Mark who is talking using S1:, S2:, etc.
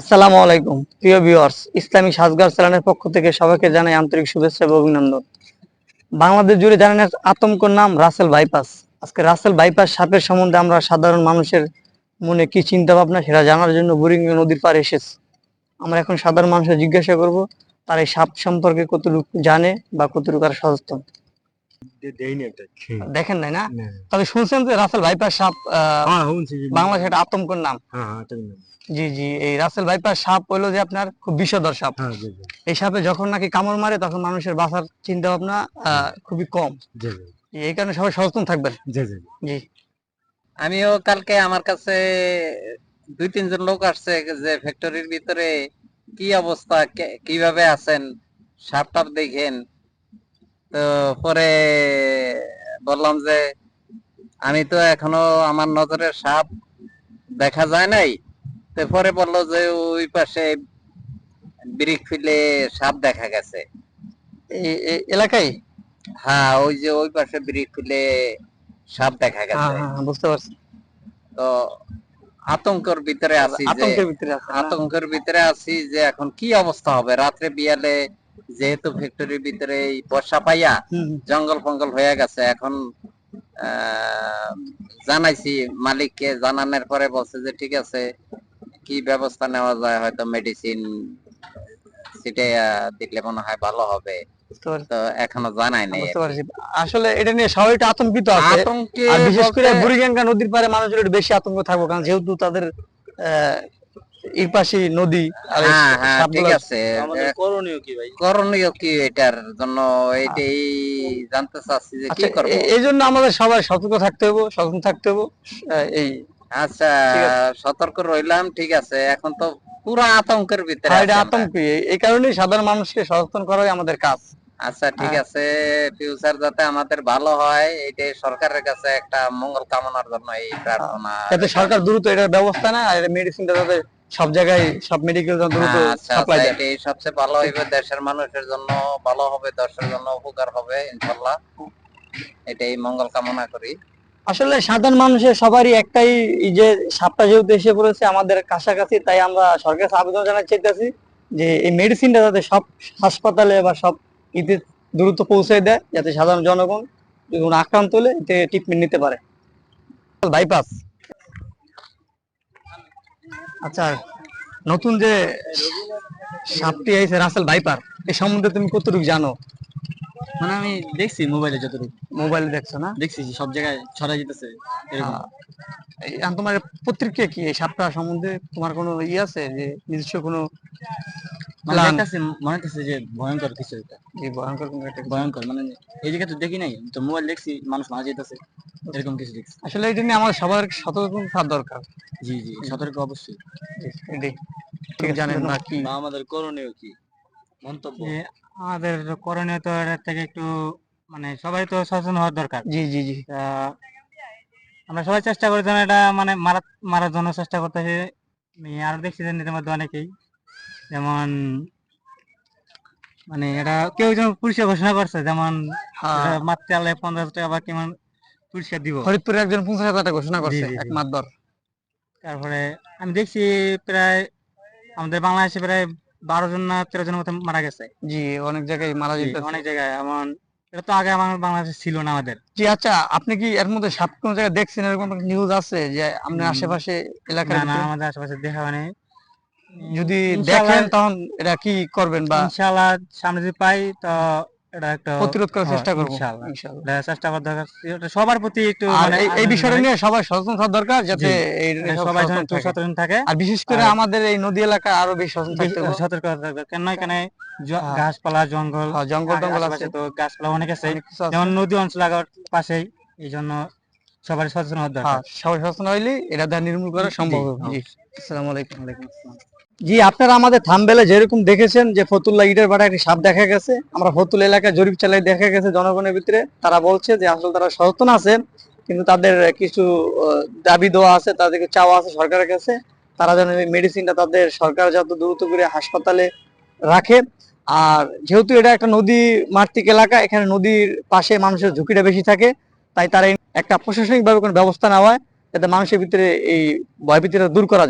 S1: আসসালামু আলাইকুম। প্রিয় ভিউয়ার্স, ইসলামী সাজগার চ্যানেলের পক্ষ থেকে সবাইকে জানাই আন্তরিক শুভেচ্ছা এবং অভিনন্দন। বাংলাদেশ জুড়ে জানেন আতঙ্কর নাম রাসেল বাইপাস। আজকে রাসেল বাইপাস সাপের সম্বন্ধে আমরা সাধারণ মানুষের মনে কি চিন্তা ভাবনা সেটা জানার জন্য বুড়িঙ্গি নদীর পাড়ে এসেছি। আমরা এখন সাধারণ মানুষের জিজ্ঞাসা করব, তার এই সাপ সম্পর্কে কতটুকু জানে বা কতটুকু আর সচেতন? দেখেন নাই না?
S2: না।
S1: তবে শুনছেন যে রাসেল বাইপাস সাপ
S2: হ্যাঁ
S1: বাংলাদেশে একটা আতঙ্কর নাম।
S2: হ্যাঁ হ্যাঁ এটা না।
S1: জি জি এই রাসেল বাইপাস সাপ হইল যে আপনার খুব বিষধর সাপ।
S2: হ্যাঁ জি জি।
S1: এই সাপে যখন নাকি কামড় মারে তখন মানুষের বাঁচার চিন্তা ভাবনা খুবই কম। এই কারণে সবাই সচেতন থাকবেন।
S2: জি জি।
S1: জি।
S3: আমিও কালকে আমার কাছে দুই তিনজন লোক আসছে যে ফ্যাক্টরির ভিতরে কি অবস্থা কীভাবে আছেন সাপ টাপ দেখেন। তো পরে বললাম যে আমি তো এখনও আমার নজরের সাপ দেখা যায় নাই। তো পরে বলল যে ওই পাশে ব্রিক ফিলে সাপ দেখা গেছে।
S1: এলাকায়?
S3: হ্যাঁ ওই যে ওই পাশে ব্রিক ফিলে সাপ দেখা
S1: হ্যাঁ
S3: গেছে।
S1: হ্যাঁ, হ্যাঁ, বুঝতে পারছি।
S3: তো আতঙ্কের ভিতরে আছি
S1: ভিতরে
S3: আতঙ্কের ভিতরে আছি যে এখন কি অবস্থা হবে? রাত্রে বিয়ালে যেহেতু ফ্যাক্টরির ভিতরে এই বর্ষা পাইয়া। জঙ্গল ফঙ্গল হয়ে গেছে এখন জানাইছি মালিককে জানানোর পরে বলছে যে ঠিক আছে কি ব্যবস্থা নেওয়া যায় হয়তো মেডিসিন সিটে দিলে মনে হয় ভালো হবে। তো এখনও জানাই নাই
S1: আসলে এটা নিয়ে সবাই একটু আতঙ্কিত আছে। আর বিশেষ করে বুড়িগঙ্গা নদীর পারে মানুষের একটু বেশি আতঙ্ক থাকব কারণ যেহেতু তাদের এই পাশে নদী
S3: হ্যাঁ হ্যাঁ ঠিক আছে।
S2: করণীয় কি ভাই?
S3: করণীয় কি এটার জন্য? এইটাই জানতে চাচ্ছি যে কি
S1: আচ্ছা
S3: করব?
S1: এই জন্য আমাদের সবাই সতর্ক থাকতে হবে সচেতন থাকতে হবে এই
S3: আচ্ছা সতর্ক রইলাম ঠিক আছে। এখন তো পুরো আতঙ্কের ভিতরে
S1: এটা আতঙ্ক এই কারণেই সাধারণ মানুষকে সচেতন করাই আমাদের কাজ।
S3: আচ্ছা ঠিক
S1: হ্যাঁ।
S3: আছে। ফিউচার যাতে আমাদের ভালো হয় এটাই সরকারের কাছে একটা মঙ্গল কামনার জন্য এই প্রার্থনা।
S1: যাতে সরকার দ্রুত এটার ব্যবস্থা না আর মেডিসিনটা যাতে সব জায়গায় সব মেডিকেল
S3: হ্যাঁ, আচ্ছা
S1: সাপ্লাই দেয়।
S3: এটাই সবচেয়ে ভালো হইবে দেশের মানুষের জন্য ভালো হবে দেশের জন্য উপকার হবে ইনশাল্লাহ এটাই মঙ্গল কামনা করি।
S1: আসলে সাধারণ মানুষের সবারই একটাই এই যে সাপটা যেহেতু এসে পড়েছে আমাদের কাছাকাছি তাই আমরা সরকার আবেদন জানাতে চাইতেছি যে এই মেডিসিনটা যাতে সব হাসপাতালে বা সব ইতে দ্রুত পৌঁছে দেয় যাতে সাধারণ জনগণ আক্রান্ত হলে এতে ট্রিটমেন্ট নিতে পারে। বাইপাস আচ্ছা নতুন যে সাপটি আইছে রাসেল বাইপার এই সম্বন্ধে তুমি কতটুকু জানো?
S2: মানে আমি দেখছি মোবাইলে যতটুকু।
S1: মোবাইলে দেখছ না?
S2: দেখছি সব জায়গায় ছড়াই যেতেছে
S1: এই তোমার পত্রিকা কি? এই সাপটা সম্বন্ধে তোমার কোনো ই আছে যে নিজস্ব কোনো
S2: মানে মনে হচ্ছে যে ভয়ঙ্কর কিছু একটা
S1: যে ভয়ঙ্কর কোনো একটা
S2: ভয়ঙ্কর মানে এই জায়গা তো দেখি নাই। তো মোবাইল দেখছি মানুষ মারা যেতেছে এরকম কিছু দেখছি।
S1: আসলে এটা নিয়ে আমাদের সবার সতর্ক থাকা দরকার।
S2: জি জি সতর্ক অবশ্যই।
S1: জানেন না কি
S2: আমাদের করণীয় কি? মন্তব্য?
S4: আমাদের করণীয় তো এর থেকে একটু মানে সবাই তো সচেতন হওয়ার দরকার।
S1: জি জি জি।
S4: আমরা সবাই চেষ্টা করি যেন এটা মানে মারা মারার জন্য চেষ্টা করতেছি। আরও দেখছি যে নিজের মধ্যে অনেকেই। যেমন মানে এটা কেউ যেমন পুরস্কার ঘোষণা করছে যেমন
S1: হ্যাঁ।
S4: আলে পঞ্চাশ টাকা বা কেমন পুরস্কার দিব।
S1: ফরিদপুরে একজন পঞ্চাশ হাজার টাকা ঘোষণা করছে এক। মাতবর।
S4: তারপরে আমি দেখছি প্রায় আমাদের বাংলাদেশে প্রায় বারো জন না তেরো জনের মতো মারা গেছে।
S1: জি অনেক জায়গায় মারা যেতে
S4: অনেক জায়গায় এমন এটা তো আগে আমার বাংলাদেশে ছিল না আমাদের।
S1: জি আচ্ছা আপনি কি এর মধ্যে সাপ কোন জায়গায় দেখছেন? এরকম নিউজ আছে যে আপনার আশেপাশে এলাকার
S4: না না আমাদের আশেপাশে দেখা হয়নি।
S1: যদি দেখেন তখন এটা কি করবেন বা
S4: ইনশাআল্লাহ সামনে যদি পাই তো এটা একটা
S1: প্রতিরোধ করার
S4: হ্যাঁ,
S1: চেষ্টা করব।
S4: ইনশাআল্লাহ। চেষ্টা করা দরকার এটা সবার প্রতি একটু মানে
S1: এই- বিষয়টা নিয়ে সবাই সচেতন থাকা দরকার যাতে এই
S4: সবাই
S1: সচেতন থাকে। আর বিশেষ করে আমাদের এই নদী এলাকা আরও বেশি সচেতন থাকতে হবে।
S4: সতর্ক হওয়া দরকার। কেন এখানে
S1: হ্যাঁ।
S4: গাছপালা জঙ্গল
S1: হ্যাঁ, জঙ্গল টঙ্গল আছে।
S4: তো গাছপালা অনেক আছে। যেমন নদী অঞ্চল লাগার পাশেই এই জন্য সবার সচেতন হওয়া
S1: হ্যাঁ,
S4: দরকার।
S1: সবাই সচেতন হইলে এটা নির্মূল করা সম্ভব হবে। জি।
S4: অবশ্যই।
S1: আসসালামু আলাইকুম। জি, আপনারা আমাদের থামবেলে যেরকম দেখেছেন যে ফতুল্লা ইটের বাড়া একটি সাপ দেখা গেছে, আমরা ফতুল এলাকায় জরিপ চালাই দেখা গেছে জনগণের ভিতরে। তারা বলছে যে আসলে তারা সচেতন আছেন কিন্তু তাদের কিছু দাবি দেওয়া আছে, তাদেরকে চাওয়া আছে সরকারের কাছে। তারা যেন মেডিসিনটা তাদের সরকার যত দ্রুত করে হাসপাতালে রাখে। আর যেহেতু এটা একটা নদী মাতৃক এলাকা, এখানে নদীর পাশে মানুষের ঝুঁকিটা বেশি থাকে, তাই তারা একটা প্রশাসনিকভাবে কোনো ব্যবস্থা নেওয়া হয় যাতে মানুষের ভিতরে এই ভয়ভীতিটা দূর করা যায়।